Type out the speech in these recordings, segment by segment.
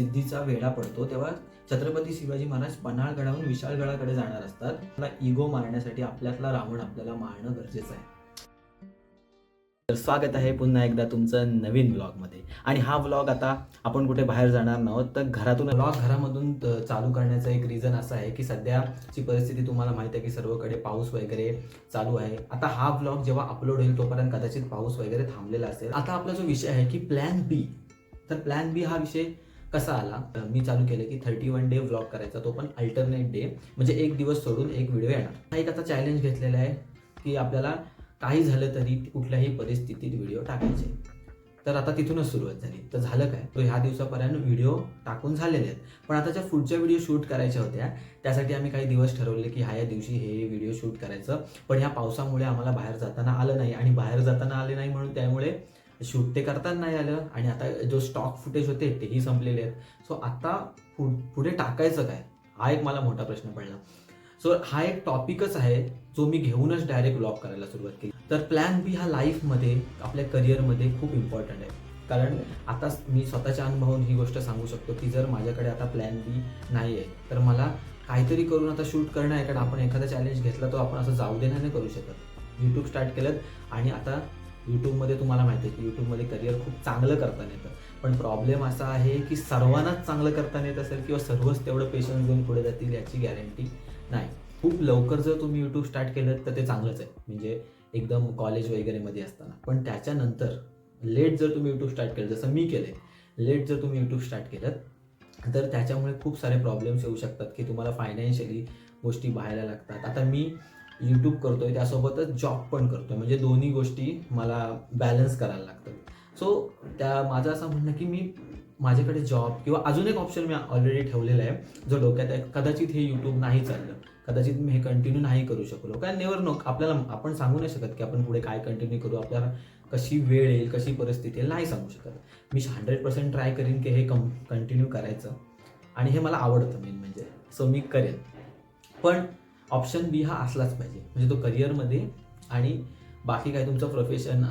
सिद्धीचा वेढा पडतो तेव्हा छत्रपती शिवाजी महाराज पन्हाळगडाहून विशाळगडाकडे जाणार असतात. आपला इगो मारण्यासाठी आपल्यातला रावण आपल्याला मारणं गरजेचं आहे. तर स्वागत आहे पुन्हा एकदा तुमचं नवीन ब्लॉगमध्ये आणि हा ब्लॉग आता आपण कुठे बाहेर जाणार नाहोत तर घरातून ब्लॉग घरामधून चालू करण्याचं एक रिझन असं आहे की सध्याची परिस्थिती तुम्हाला माहिती आहे की सर्वकडे पाऊस वगैरे चालू आहे. आता हा ब्लॉग जेव्हा अपलोड होईल तोपर्यंत कदाचित पाऊस वगैरे थांबलेला असेल. आता आपला जो विषय आहे की प्लॅन बी तर प्लॅन बी हा विषय कसा आला? मी चालू केलं की थर्टी वन डे व्लॉग करायचा तो पण अल्टरनेट डे म्हणजे एक दिवस सोडून एक व्हिडिओ येणार. हा एक आता चॅलेंज घेतलेला आहे की आपल्याला काही झालं तरी कुठल्याही परिस्थितीत व्हिडिओ टाकायचे. तर आता तिथूनच सुरुवात झाली. तर झालं काय? तो ह्या दिवसापर्यंत व्हिडिओ टाकून झालेले आहेत. पण आता ज्या पुढच्या व्हिडिओ शूट करायच्या होत्या त्यासाठी आम्ही काही दिवस ठरवले की ह्या या दिवशी हे व्हिडिओ शूट करायचं. पण ह्या पावसामुळे आम्हाला बाहेर जाताना आलं नाही. आणि बाहेर जाताना आले नाही म्हणून त्यामुळे शूट ते करताना नाही आलं आणि आता जो स्टॉक फुटेज होते तेही संपलेले आहेत. सो आता पु- पुढे टाकायचं काय? हा एक मला मोठा प्रश्न पडला. सो हा एक टॉपिकच आहे जो मी घेऊनच डायरेक्ट ब्लॉग करायला सुरुवात केली. तर प्लॅन बी हा लाईफमध्ये आपल्या करिअरमध्ये खूप इम्पॉर्टंट आहे. कारण आता मी स्वतःच्या अनुभवून ही गोष्ट सांगू शकतो की जर माझ्याकडे आता प्लॅन बी नाही आहे तर मला काहीतरी करून आता शूट करणं आहे कारण आपण एखादा चॅलेंज घेतला तो आपण असं जाऊ देण्याने करू शकत. यूट्यूब स्टार्ट केलं आणि आता यूट्यूबमध्ये तुम्हाला माहिती आहे की यूट्यूबमध्ये करिअर खूप चांगलं करताना येतं. पण प्रॉब्लेम असा आहे की सर्वांनाच चांगलं करता येत असेल किंवा सर्वच तेवढं पेशन्स घेऊन पुढे जातील याची गॅरंटी नाही. खूप लवकर जर तुम्ही यूट्यूब स्टार्ट केलं तर ते चांगलंच आहे. म्हणजे एकदम कॉलेज वगैरेमध्ये असताना. पण त्याच्यानंतर लेट जर तुम्ही यूट्यूब स्टार्ट केलं जसं मी केलं लेट जर तुम्ही यूट्यूब स्टार्ट केलं तर त्याच्यामुळे खूप सारे प्रॉब्लेम्स येऊ शकतात की तुम्हाला फायनान्शियली गोष्टी पाहायला लागतात. आता मी यूट्यूब करतोय त्यासोबतच जॉब पण करतोय. म्हणजे दोन्ही गोष्टी मला बॅलन्स करायला लागतात. सो त्या माझं असं म्हणणं की मी माझ्याकडे जॉब किंवा अजून एक ऑप्शन मी ऑलरेडी ठेवलेला आहे जो डोक्यात आहे कदाचित हे यूट्यूब नाही चाललं. कदाचित मी हे कंटिन्यू नाही करू शकलो. कारण नेवर नो आपल्याला आपण सांगू नाही शकत की आपण पुढे काय कंटिन्यू करू आपल्याला कशी वेळ येईल कशी परिस्थिती येईल नाही सांगू शकत. मी हंड्रेड पर्सेंट ट्राय करीन की हे कम कंटिन्यू करायचं. आणि हे मला आवडतं मेन म्हणजे. सो मी करेन. पण ऑप्शन बी हा असलाच पाहिजे. म्हणजे तो करिअरमध्ये आणि बाकी काय तुमचं प्रोफेशन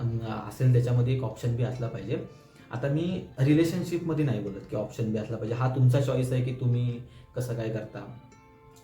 असेल त्याच्यामध्ये एक ऑप्शन बी असला पाहिजे. आता मी रिलेशनशिपमध्ये नाही बोलत की ऑप्शन बी असला पाहिजे. हा तुमचा चॉईस आहे की तुम्ही कसं काय करता.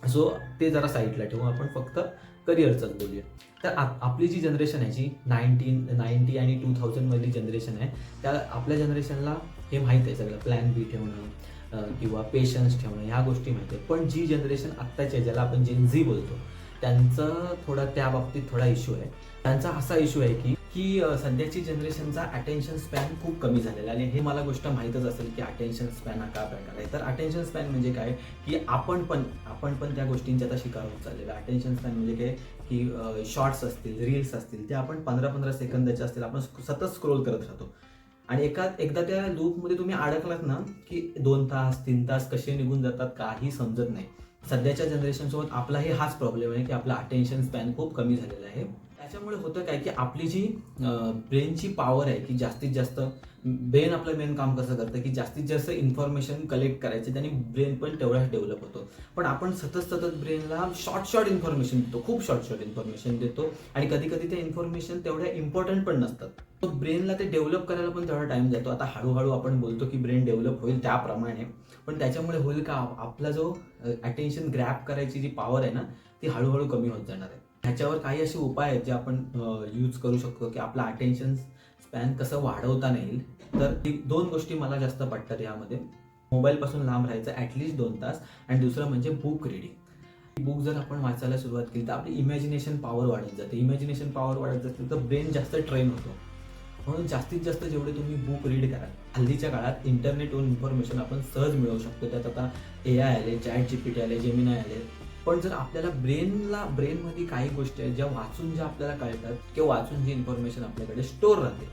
सो ते जरा साईडला ठेवू. आपण फक्त करिअरचंच बोलूया. तर आपली जी जनरेशन आहे जी नाईन्टीन नाईन्टी आणि टू थाउजंडमधली जनरेशन आहे त्या आपल्या जनरेशनला हे माहीत आहे सगळं. प्लॅन बी ठेवणं किंवा पेशन्स ठेवणं ह्या गोष्टी माहिती आहेत. पण जी जनरेशन आत्ताची आहे ज्याला आपण जेनझी बोलतो त्यांचं थोडा त्या बाबतीत थोडा इश्यू आहे. त्यांचा असा इश्यू आहे की की सध्याची जनरेशनचा अटेन्शन स्पॅन खूप कमी झालेला आहे. आणि हे मला गोष्ट माहीतच असेल की अटेन्शन स्पॅन हा का प्रकार आहे. तर अटेन्शन स्पॅन म्हणजे काय? की आपण पण आपण पण त्या गोष्टींचा आता शिकार होत चाललेला अटेन्शन स्पॅन म्हणजे काय? की शॉर्ट्स असतील रील्स असतील ते आपण पंधरा पंधरा सेकंदाचे असतील. आपण सतत स्क्रोल करत राहतो. आणि एका एकदा त्या लूपमध्ये तुम्ही अडकलात ना की दोन तास तीन तास कसे निघून जातात काही समजत नाही. सध्याच्या जनरेशनसोबत आपला आपलाही हाच प्रॉब्लेम आहे की आपला अटेन्शन स्पॅन खूप कमी झालेला आहे. त्याच्यामुळे होतं काय की आपली जी ब्रेनची पॉवर आहे की जास्तीत जास्त ब्रेन आपलं मेन काम कसं करतं की जास्तीत जास्त इन्फॉर्मेशन कलेक्ट करायचे त्याने ब्रेन पण तेवढाच डेव्हलप होतो. पण आपण सतत सतत ब्रेनला शॉर्ट शॉर्ट इन्फॉर्मेशन देतो खूप शॉर्ट शॉर्ट इन्फॉर्मेशन देतो. आणि कधी कधी ते इन्फॉर्मेशन तेवढ्या इम्पॉर्टंट पण नसतात. तो ब्रेनला ते डेव्हलप करायला पण तेवढा टाइम जातो. आता हळूहळू आपण बोलतो की ब्रेन डेव्हलप होईल त्याप्रमाणे. पण त्याच्यामुळे होईल का? आपला जो अटेन्शन ग्रॅप करायची जी पॉवर आहे ना ती हळूहळू कमी होत जाणार आहे. ह्याच्यावर काही असे उपाय आहेत जे आपण यूज करू शकतो की आपला अटेन्शन स्पॅन कसं वाढवता येईल तर दोन गोष्टी मला जास्त पटतात यामध्ये. मोबाईलपासून लांब राहायचं ॲटलिस्ट दोन तास आणि दुसरं म्हणजे बुक रिडिंग बुक जर आपण वाचायला सुरुवात केली तर आपली इमॅजिनेशन पॉवर वाढत जाते. इमॅजिनेशन पॉवर वाढत जाते तर ब्रेन जास्त ट्रेन होतो. म्हणून जास्तीत जास्त जेवढे तुम्ही बुक रीड कराल हल्लीच्या काळात इंटरनेटवरून इन्फॉर्मेशन आपण सहज मिळवू शकतो. त्यात आता ए आय आले चॅट जी पी टी आले जेमिनाय आले पण जर आपल्याला ब्रेनला ब्रेनमध्ये काही गोष्टी आहेत ज्या वाचून ज्या आपल्याला कळतात किंवा वाचून जी इन्फॉर्मेशन आपल्याकडे स्टोर राहते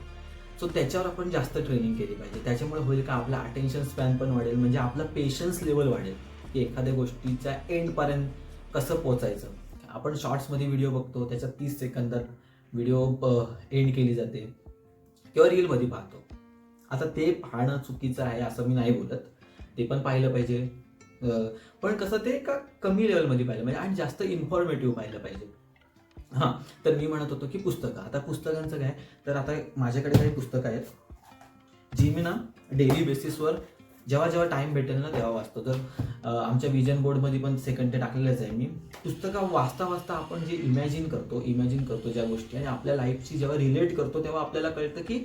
सो त्याच्यावर आपण जास्त ट्रेनिंग केली पाहिजे. त्याच्यामुळे होईल का आपला अटेन्शन स्पॅन पण वाढेल म्हणजे आपला पेशन्स लेवल वाढेल की एखाद्या गोष्टीच्या एंडपर्यंत कसं पोचायचं. आपण शॉर्ट्समध्ये व्हिडिओ बघतो त्याच्यात तीस सेकंदात व्हिडिओ एंड केली जाते किंवा रीलमध्ये पाहतो. आता ते पाहणं चुकीचं आहे असं मी नाही बोलत. ते पण पाहिलं पाहिजे. पण कसं ते का कमी लेवलमध्ये पाहिलं पाहिजे आणि जास्त इन्फॉर्मेटिव्ह पाहिलं पाहिजे. हां तर मी म्हणत होतो की पुस्तकं. आता पुस्तकांचं काय? तर आता माझ्याकडे काही पुस्तकं आहेत जी मी ना डेली बेसिसवर जेव्हा जेव्हा टाइम भेटेल ना तेव्हा वाचतो. तर आमच्या विजन बोर्डमध्ये पण सेकंड ते टाकलेलंच आहे मी. पुस्तकं वाचता वाचता आपण जे इमॅजिन करतो इमॅजिन करतो ज्या गोष्टी आणि आपल्या लाईफशी जेव्हा रिलेट करतो तेव्हा आपल्याला कळतं की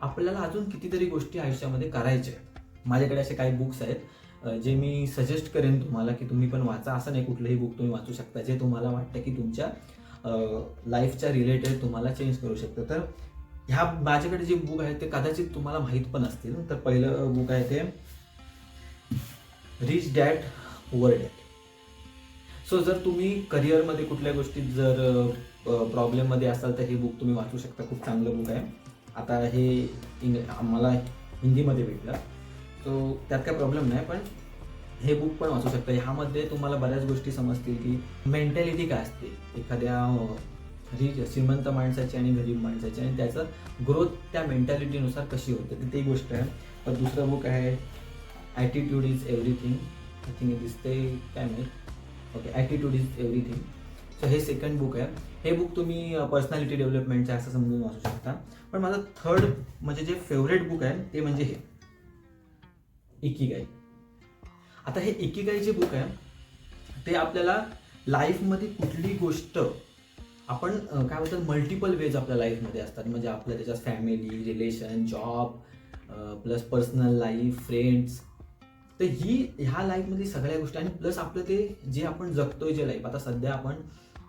आपल्याला अजून कितीतरी गोष्टी आयुष्यामध्ये करायच्या आहेत. माझ्याकडे असे काही बुक्स आहेत. जे मी सजेस्ट करेन तुम्हाला की तुम्ही पण वाचा. असं नाही कुठलंही बुक तुम्ही वाचू शकता. जे तुम्हाला वाटतं की तुमच्या लाईफच्या रिलेटेड तुम्हाला चेंज करू शकतं. तर ह्या माझ्याकडे जे बुक आहे ते कदाचित तुम्हाला माहीत पण असतील. तर पहिलं बुक आहे ते rich dad poor dad so जर तुम्ही करिअरमध्ये कुठल्या गोष्टीत जर प्रॉब्लेममध्ये असाल तर हे बुक तुम्ही वाचू शकता. खूप चांगलं बुक आहे. आता हे इंग आम्हाला हिंदीमध्ये भेटलं. सो त्यात काय प्रॉब्लेम नाही पण हे बुक पण वाचू शकता. ह्यामध्ये तुम्हाला बऱ्याच गोष्टी समजतील की मेंटॅलिटी काय असते? एखाद्या रिच श्रीमंत माणसाची आणि गरीब माणसाची आणि त्याचं ग्रोथ त्या मेंटॅलिटीनुसार कशी होते? तर ती गोष्ट आहे. तर दुसरं बुक आहे attitude is everything I think दिसते काय नाही? Okay attitude is everything so हे सेकंड बुक आहे. हे बुक तुम्ही पर्सनॅलिटी डेव्हलपमेंटचं असं समजून वाचू शकता. पण माझं थर्ड म्हणजे जे फेवरेट बुक आहे ते म्हणजे हे. इकिगाई. आता हे इकिगाई जे बुक आहे ते आपल्याला लाईफमध्ये कुठली गोष्ट आपण काय बोलतात मल्टिपल वेज आपल्या लाईफमध्ये असतात. म्हणजे आपल्या त्याच्यात family relation job plus personal life friends तर ही ह्या लाईफमधली सगळ्या गोष्टी आणि प्लस आपलं ते जे आपण जगतोय जे लाईफ आता सध्या आपण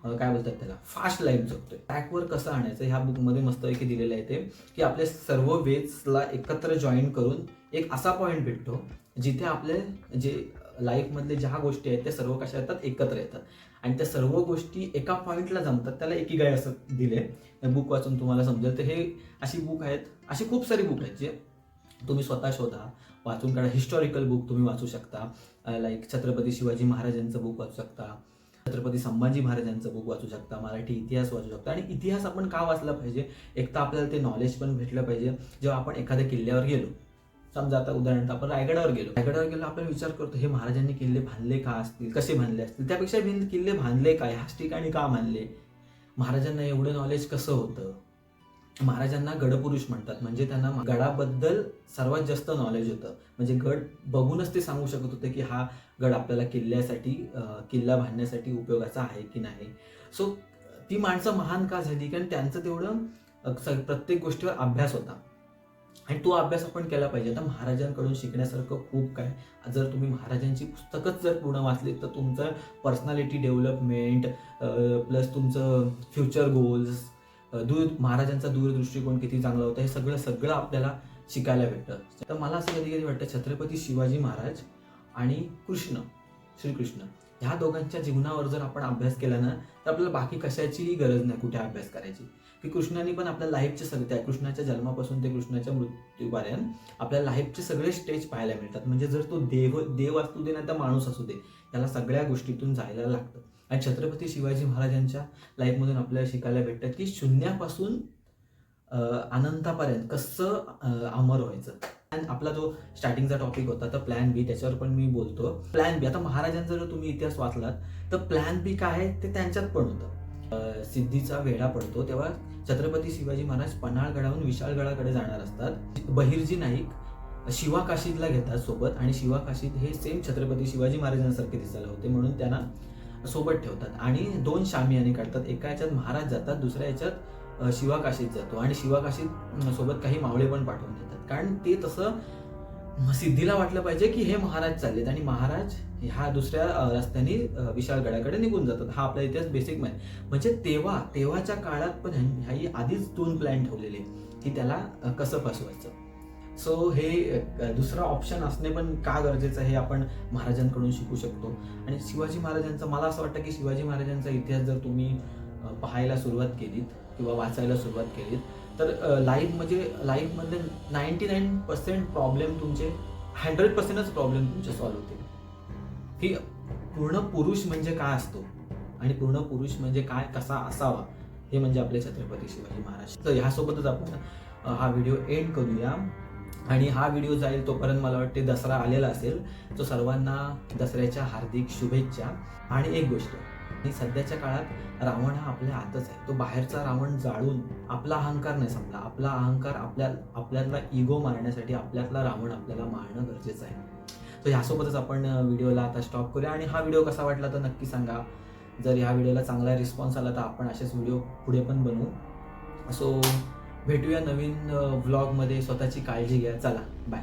काय बोलतात त्याला? फास्ट लाईफ जगतोय ट्रॅकवर कसं आणायचं? ह्या बुकमध्ये मस्तपैकी दिलेलं आहे ते की आपले सर्व वेजला एकत्र जॉईन करून एक असा पॉईंट भेटतो जिथे आपले जे लाईफमधले ज्या गोष्टी आहेत त्या सर्व कशा येतात? एकत्र येतात. आणि त्या सर्व गोष्टी एका पॉईंटला जमतात त्याला एकी असं दिले बुक वाचून तुम्हाला समजेल. तर हे अशी बुक आहेत अशी खूप सारी बुक आहेत जे तुम्ही स्वतः शोधा वाचून काढा. हिस्टॉरिकल बुक तुम्ही वाचू शकता. लाईक छत्रपती शिवाजी महाराजांचं बुक वाचू शकता. छत्रपती संभाजी महाराजांचं बुक वाचू शकता मराठी इतिहास वाचू शकता. आणि इतिहास आपण का वाचला पाहिजे? एक तर आपल्याला ते नॉलेज पण भेटलं पाहिजे. जेव्हा आपण एखाद्या किल्ल्यावर गेलो समजा आता उदाहरणार्थ आपण रायगडावर गेलो. रायगडावर गेलो आपण विचार करतो हे महाराजांनी किल्ले बांधले का असतील? कसे बांधले असतील? त्यापेक्षा भिन्न किल्ले बांधले का ह्याच ठिकाणी का बांधले? महाराजांना एवढं नॉलेज कसं होतं? महाराजांना गडपुरुष म्हणतात. म्हणजे त्यांना गडाबद्दल सर्वात जास्त नॉलेज होतं. म्हणजे गड बघूनच ते सांगू शकत होते की हा गड आपल्याला किल्ल्यासाठी किल्ला बांधण्यासाठी उपयोगाचा आहे की नाही. सो ती माणसं महान का झाली? कारण त्यांचं तेवढं प्रत्येक गोष्टीवर अभ्यास होता. आणि तो अभ्यास आपण केला पाहिजे. आता महाराजांकडून शिकण्यासारखं खूप काय. जर तुम्ही महाराजांची पुस्तकच जर पूर्ण वाचली तर तुमचं पर्सनॅलिटी डेव्हलपमेंट प्लस तुमचं फ्युचर गोल्स दूर महाराजांचा दूरदृष्टिकोन किती चांगला होता हे सगळं सगळं आपल्याला शिकायला भेटतं. तर मला असं कधी कधी वाटतं छत्रपती शिवाजी महाराज आणि कृष्ण श्रीकृष्ण ह्या दोघांच्या जीवनावर जर आपण अभ्यास केला ना तर आपल्याला बाकी कशाचीही गरज नाही कुठे अभ्यास करायची. की कृष्णाने पण आपल्या लाईफचे सगळे त्या कृष्णाच्या जन्मापासून ते कृष्णाच्या मृत्यूपर्यंत आपल्या लाईफचे सगळे स्टेज पाहायला मिळतात. म्हणजे जर तो देव देव असू दे ना तर माणूस असू दे त्याला सगळ्या गोष्टीतून जायला लागतं. आणि छत्रपती शिवाजी महाराजांच्या लाईफमधून आपल्याला शिकायला भेटतं की शून्यापासून अनंतापर्यंत कसं अमर व्हायचं. आणि आपला जो स्टार्टिंगचा टॉपिक होता तर प्लॅन बी त्याच्यावर पण मी बोलतो. प्लॅन बी आता महाराजांचा जर तुम्ही इतिहास वाचलात तर प्लॅन बी काय आहे? ते त्यांच्यात पण होतं. सिद्धीचा वेढा पडतो तेव्हा छत्रपती शिवाजी महाराज पन्हाळगडाहून विशाळगडाकडे जाणार असतात. बहिर्जी नाईक शिवा काशीदला घेतात सोबत आणि शिवा काशीद हे सेम छत्रपती शिवाजी महाराजांसारखे दिसायला होते म्हणून त्यांना सोबत ठेवतात. आणि दोन शामियाने काढतात. एका याच्यात महाराज जातात दुसऱ्या याच्यात शिवाकाशीत जातो. आणि शिवाकाशीत सोबत काही मावळे पण पाठवून देतात. कारण ते तसं सिद्धीला वाटलं पाहिजे की हे महाराज चाललेत. आणि महाराज ह्या दुसऱ्या रस्त्याने विशाळगडाकडे निघून जातात. हा आपला इतिहास बेसिक माहिती म्हणजे तेव्हा तेव्हाच्या काळात पण ह्याही आधीच दोन प्लॅन ठेवलेले की त्याला कसं फसवायचं. सो हे दुसरा ऑप्शन असणे पण का गरजेचं आहे हे आपण महाराजांकडून शिकू शकतो. आणि शिवाजी महाराजांचा मला असं वाटतं की शिवाजी महाराजांचा इतिहास जर तुम्ही पाहायला सुरुवात केलीत किंवा वाचायला सुरुवात केलीत तर लाईफ म्हणजे लाईफमध्ये नाईन्टी नाईन पर्सेंट प्रॉब्लेम तुमचे हंड्रेड पर्सेंटच प्रॉब्लेम तुमचे सॉल्व्ह होतील. की पूर्ण पुरुष म्हणजे काय असतो? आणि पूर्ण पुरुष म्हणजे काय कसा असावा? हे म्हणजे आपले छत्रपती शिवाजी महाराज. तर ह्यासोबतच आपण हा व्हिडिओ एंड करूया. आणि हा व्हिडिओ जाईल तोपर्यंत मला वाटते दसरा आलेला असेल. तो सर्वांना दसऱ्याच्या हार्दिक शुभेच्छा आणि एक गोष्ट आणि सध्याच्या काळात रावण हा आपल्या आतच आहे. तो बाहेरचा रावण जाळून आपला अहंकार नाही संपला. आपला अहंकार आपल्या आपल्यातला इगो मारण्यासाठी आपल्यातला रावण आपल्याला मारणं गरजेचं आहे. तर ह्यासोबतच आपण व्हिडिओला आता स्टॉप करूया. आणि हा व्हिडिओ कसा वाटला तर नक्की सांगा. जर ह्या व्हिडिओला चांगला रिस्पॉन्स आला तर आपण असेच व्हिडिओ पुढे पण बनवू. सो भेटूया नवीन व्लॉगमध्ये स्वतःची काळजी घ्या. चला बाय